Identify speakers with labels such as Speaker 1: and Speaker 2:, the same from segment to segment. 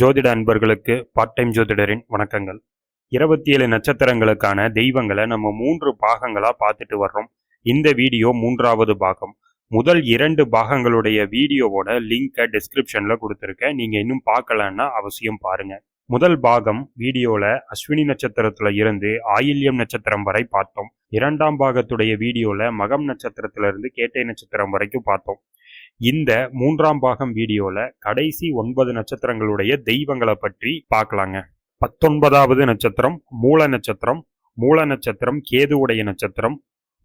Speaker 1: ஜோதிட அன்பர்களுக்கு part time ஜோதிடரின் வணக்கங்கள். இருபத்தி ஏழு நட்சத்திரங்களுக்கான தெய்வங்களை நம்ம மூன்று பாகங்களாக பார்த்துட்டு வர்றோம். இந்த வீடியோ மூன்றாவது பாகம். முதல் இரண்டு பாகங்களுடைய வீடியோவோட லிங்கை டிஸ்கிரிப்ஷனில் கொடுத்துருக்கேன். நீங்கள் இன்னும் பார்க்கலன்னா அவசியம் பாருங்க. முதல் பாகம் வீடியோவில் அஸ்வினி நட்சத்திரத்தில் இருந்து ஆயில்யம் நட்சத்திரம் வரை பார்த்தோம். இரண்டாம் பாகத்துடைய வீடியோவில் மகம் நட்சத்திரத்திலிருந்து கேட்டை நட்சத்திரம் வரைக்கும் பார்த்தோம். இந்த மூன்றாம் பாகம் வீடியோல கடைசி ஒன்பது நட்சத்திரங்களுடைய தெய்வங்களை பற்றி பார்க்கலாங்க. பத்தொன்பதாவது நட்சத்திரம் மூல நட்சத்திரம் மூல நட்சத்திரம் கேதுவுடைய நட்சத்திரம்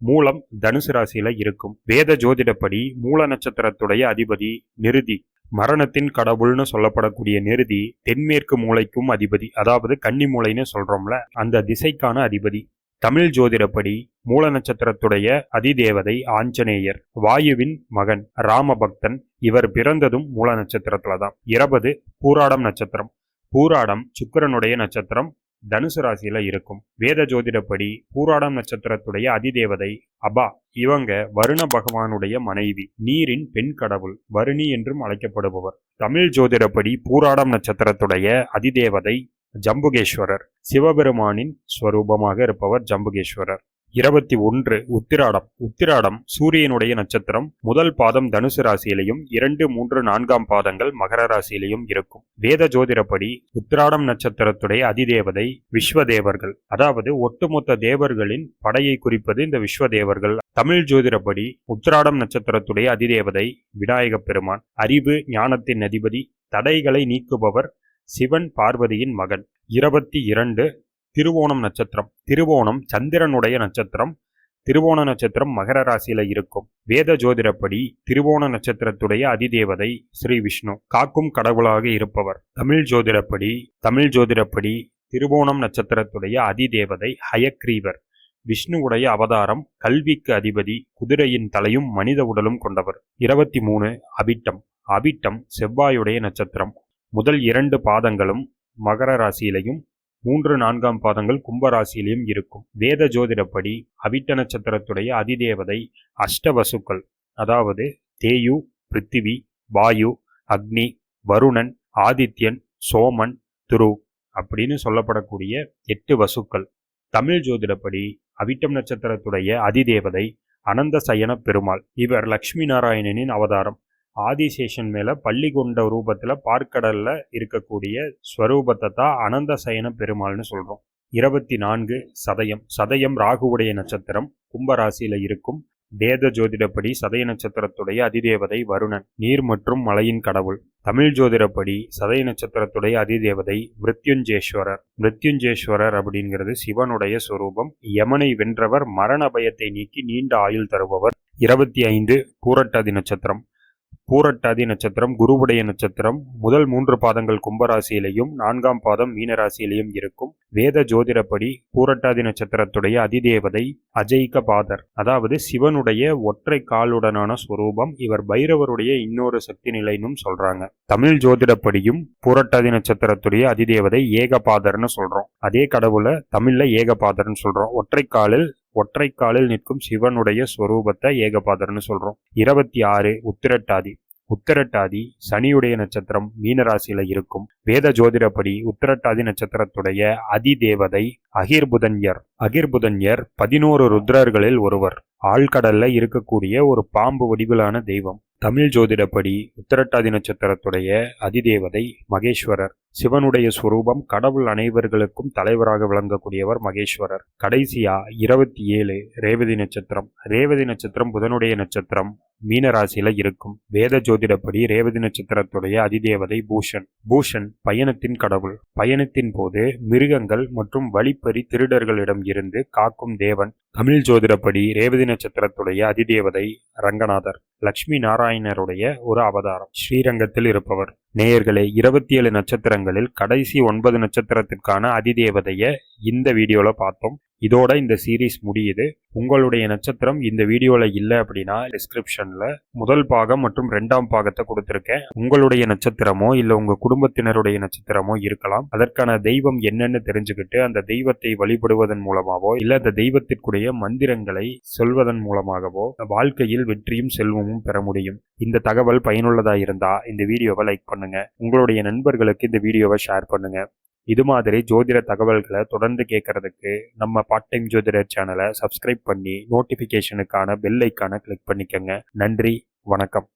Speaker 1: மூலம் தனுசு ராசியில இருக்கும். வேத ஜோதிடப்படி மூல நட்சத்திரத்துடைய அதிபதி நிருதி மரணத்தின் கடவுள்னு சொல்லப்படக்கூடிய நிருதி தென்மேற்கு மூளைக்கும் அதிபதி அதாவது கன்னி மூலைன்னு சொல்றோம்ல அந்த திசைக்கான அதிபதி. தமிழ் ஜோதிடப்படி மூல நட்சத்திரத்துடைய அதிதேவதை ஆஞ்சநேயர் வாயுவின் மகன் ராமபக்தன் இவர் பிறந்ததும் மூல நட்சத்திரத்துல தான் இருபது பூராடம் நட்சத்திரம். பூராடம் சுக்கிரனுடைய நட்சத்திரம். தனுசு ராசியில இருக்கும். வேத ஜோதிடப்படி பூராடம் நட்சத்திரத்துடைய அதிதேவதை அபா இவங்க வருண பகவானுடைய மனைவி நீரின் பெண் கடவுள் வருணி என்றும் அழைக்கப்படுபவர். தமிழ் ஜோதிடப்படி பூராடம் நட்சத்திரத்துடைய அதிதேவதை ஜம்புகேஸ்வரர். சிவபெருமானின் ஸ்வரூபமாக இருப்பவர் ஜம்புகேஸ்வரர். இருபத்தி ஒன்று உத்திராடம். உத்திராடம் சூரியனுடைய நட்சத்திரம். முதல் பாதம் தனுசு ராசியிலையும் இரண்டு மூன்று நான்காம் பாதங்கள் மகர ராசியிலையும் இருக்கும். வேத ஜோதிடப்படி உத்திராடம் நட்சத்திரத்துடைய அதிதேவதை விஸ்வதேவர்கள் அதாவது ஒட்டுமொத்த தேவர்களின் படையை குறிப்பது இந்த விஸ்வதேவர்கள். தமிழ் ஜோதிடப்படி உத்திராடம் நட்சத்திரத்துடைய அதிதேவதை விநாயகப் பெருமான் அறிவு ஞானத்தின் அதிபதி தடைகளை நீக்குபவர் சிவன் பார்வதியின் மகன். இருபத்தி இரண்டு திருவோணம் நட்சத்திரம். திருவோணம் சந்திரனுடைய நட்சத்திரம். திருவோண நட்சத்திரம் மகர ராசியில இருக்கும். வேத ஜோதிடப்படி திருவோண நட்சத்திரத்துடைய அதிதேவதை ஸ்ரீ விஷ்ணு காக்கும் கடவுளாக இருப்பவர். தமிழ் ஜோதிடப்படி தமிழ் ஜோதிடப்படி திருவோணம் நட்சத்திரத்துடைய அதிதேவதை ஹயக்ரீவர். விஷ்ணுவுடைய அவதாரம் கல்விக்கு அதிபதி குதிரையின் தலையும் மனித உடலும் கொண்டவர். இருபத்தி மூணு அபிட்டம் அபிட்டம் செவ்வாயுடைய நட்சத்திரம். முதல் இரண்டு பாதங்களும் மகர ராசியிலையும் மூன்று நான்காம் பாதங்கள் கும்ப ராசியிலையும் இருக்கும். வேத ஜோதிடப்படி அவிட்ட நட்சத்திரத்துடைய அதிதேவதை அஷ்டவசுக்கள் அதாவது தேயு பிருத்திவி வாயு அக்னி வருணன் ஆதித்யன் சோமன் துரு அப்படின்னு சொல்லப்படக்கூடிய எட்டு வசுக்கள். தமிழ் ஜோதிடப்படி அவிட்டம் நட்சத்திரத்துடைய அதிதேவதை அனந்த சயன பெருமாள் இவர் லக்ஷ்மி நாராயணனின் அவதாரம். ஆதிசேஷன் மேலே பள்ளி கொண்ட ரூபத்தில் பார்க்கடலில் இருக்கக்கூடிய ஸ்வரூபத்தை தான் அனந்த சயன பெருமாள்னு சொல்கிறோம் இருபத்தி நான்கு சதயம். சதயம் ராகுவுடைய நட்சத்திரம். கும்பராசியில் இருக்கும். வேத ஜோதிடப்படி சதய நட்சத்திரத்துடைய அதிதேவதை வருணன். நீர் மற்றும் மலையின் கடவுள். தமிழ் ஜோதிடப்படி சதய நட்சத்திரத்துடைய அதிதேவதை மிருத்யுஞ்சேஸ்வரர். மிருத்யுஞ்சேஸ்வரர் அப்படிங்கிறது சிவனுடைய சுரூபம். யமனை வென்றவர் மரண பயத்தை நீக்கி நீண்ட ஆயுள் தருபவர். இருபத்தி ஐந்து பூரட்டாதி நட்சத்திரம். பூரட்டாதி நட்சத்திரம் குருவுடைய நட்சத்திரம் முதல் மூன்று பாதங்கள் கும்பராசியிலையும் நான்காம் பாதம் மீனராசியிலையும் இருக்கும். வேத ஜோதிடப்படி பூரட்டாதி நட்சத்திரத்துடைய அதிதேவதை அஜய்க பாதர். அதாவது சிவனுடைய ஒற்றை காலுடனான ஸ்வரூபம் இவர் பைரவருடைய இன்னொரு சக்தி நிலைன்னு சொல்றாங்க. தமிழ் ஜோதிடப்படியும் பூரட்டாதி நட்சத்திரத்துடைய அதிதேவதை ஏகபாதர்னு சொல்றோம். அதே கடவுளை தமிழ்ல ஏகபாதர்னு சொல்றோம். ஒற்றை காலில் ஒற்றை காலில் நிற்கும் சிவனுடைய ஸ்வரூபத்தை ஏகபாதர்னு சொல்கிறோம் இருபத்தி ஆறு உத்திரட்டாதி. உத்திரட்டாதி சனியுடைய நட்சத்திரம் மீனராசியில இருக்கும். வேத ஜோதிடப்படி உத்திரட்டாதி நட்சத்திரத்துடைய அதிதேவதை அகிர்புதன்யர். அகிர்புதன்யர் பதினோரு ருத்ரர்களில் ஒருவர். ஆழ்கடல்ல இருக்கக்கூடிய ஒரு பாம்பு வடிவிலான தெய்வம். தமிழ் ஜோதிடப்படி உத்திரட்டாதி நட்சத்திரத்துடைய அதிதேவதை மகேஸ்வரர். சிவனுடைய சுரூபம் கடவுள் அனைவர்களுக்கும் தலைவராக விளங்கக்கூடியவர் மகேஸ்வரர். கடைசியா இருபத்தி ஏழு ரேவதி நட்சத்திரம். ரேவதி நட்சத்திரம் புதனுடைய நட்சத்திரம். மீனராசியில இருக்கும். வேத ஜோதிடப்படி ரேவதி நட்சத்திரத்துடைய அதிதேவதை பூஷன். பூஷன் பயணத்தின் கடவுள். பயணத்தின் போது மிருகங்கள் மற்றும் வழிப்பறி திருடர்களிடம் இருந்து காக்கும் தேவன். தமிழ் ஜோதிடப்படி ரேவதி நட்சத்திரத்துடைய அதிதேவதை ரங்கநாதர் லக்ஷ்மி நாராயணருடைய ஒரு அவதாரம் ஸ்ரீரங்கத்தில் இருப்பவர். நேயர்களே இருபத்தி ஏழு நட்சத்திரங்களில் கடைசி ஒன்பது நட்சத்திரத்திற்கான அதிதேவதையை இந்த வீடியோவில் பார்த்தோம். இதோட இந்த சீரீஸ் முடியுது. உங்களுடைய நட்சத்திரம் இந்த வீடியோவில் இல்லை அப்படின்னா டிஸ்கிரிப்ஷனில் முதல் பாகம் மற்றும் ரெண்டாம் பாகத்தை கொடுத்துருக்கேன். உங்களுடைய நட்சத்திரமோ இல்லை உங்கள் குடும்பத்தினருடைய நட்சத்திரமோ இருக்கலாம். அதற்கான தெய்வம் என்னன்னு தெரிஞ்சுக்கிட்டு அந்த தெய்வத்தை வழிபடுவதன் மூலமாகவோ இல்லை அந்த தெய்வத்திற்குடைய மந்திரங்களை சொல்வதன் மூலமாகவோ வாழ்க்கையில் வெற்றியும் செல்வமும் பெற முடியும். இந்த தகவல் பயனுள்ளதாக இருந்தால் இந்த வீடியோவை லைக் பண்ணுங்க. பண்ணுங்க. உங்களுடைய நண்பர்களுக்கு இந்த வீடியோவை ஷேர் பண்ணுங்க. இது மாதிரி ஜோதிட தகவல்களை தொடர்ந்து கேட்கறதுக்கு நம்ம பார்ட் டைம் ஜோதிடர் சேனலை சப்ஸ்கிரைப் பண்ணி நோட்டிஃபிகேஷனுக்கான பெல் ஐக்கானை கிளிக் பண்ணிக்கோங்க. நன்றி வணக்கம்.